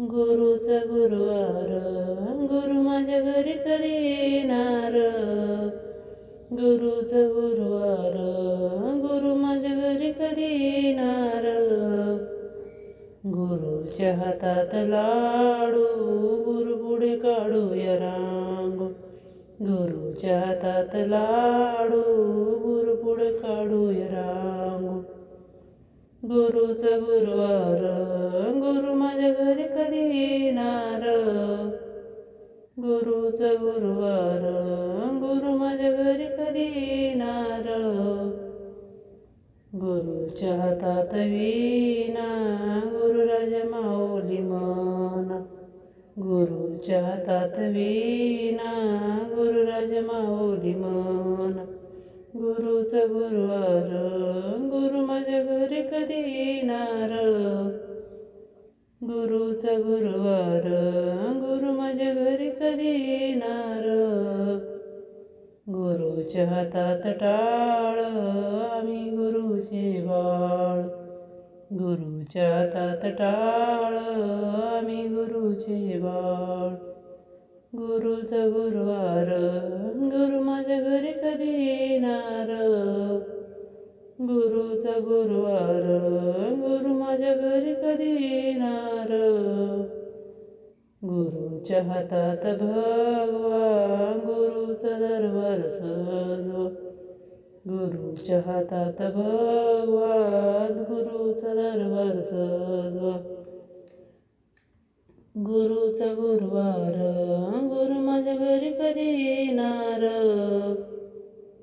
गुरुचा गुरुवार गुरु माझ्या घरी कधी येणार? गुरुचा गुरुवार गुरु माझ्या घरी कधी येणार? गुरुच्या हातात लाडू गुरु पुढे काढूया रांग. गुरुच्या हातात लाडू गुरु पुढे काढूया रांग. गुरुचं गुरुवार गुरु माझ्या घरी कधी येणार? गुरुचा गुरुवार गुरु माझ्या घरी कधी येणार? गुरुच्या हातात वीणा गुरु राजा माऊली मना. गुरुच्या हातात वीणा गुरु राजा माऊली मना. गुरुचा गुरुवार गुरु देणार. कधी गुरुचा गुरुवार गुरु माझ्या घरी कधी येणार? गुरुच्या हातात टाळ आम्ही गुरुचे बाळ. गुरुच्या हातात टाळ आम्ही गुरुचे बाळ. गुरुचा गुरुवार गुरु माझ्या घरी कधी येणार? गुरुचा गुरुवार गुरु माझ्या घरी कधी येणार? गुरुच्या हातात भगवा गुरुचा दरबार सजवा. गुरुच्या हातात भगवान गुरुचा दरबार सजवा. गुरुचा गुरुवार गुरु माझ्या घरी कधी येणार?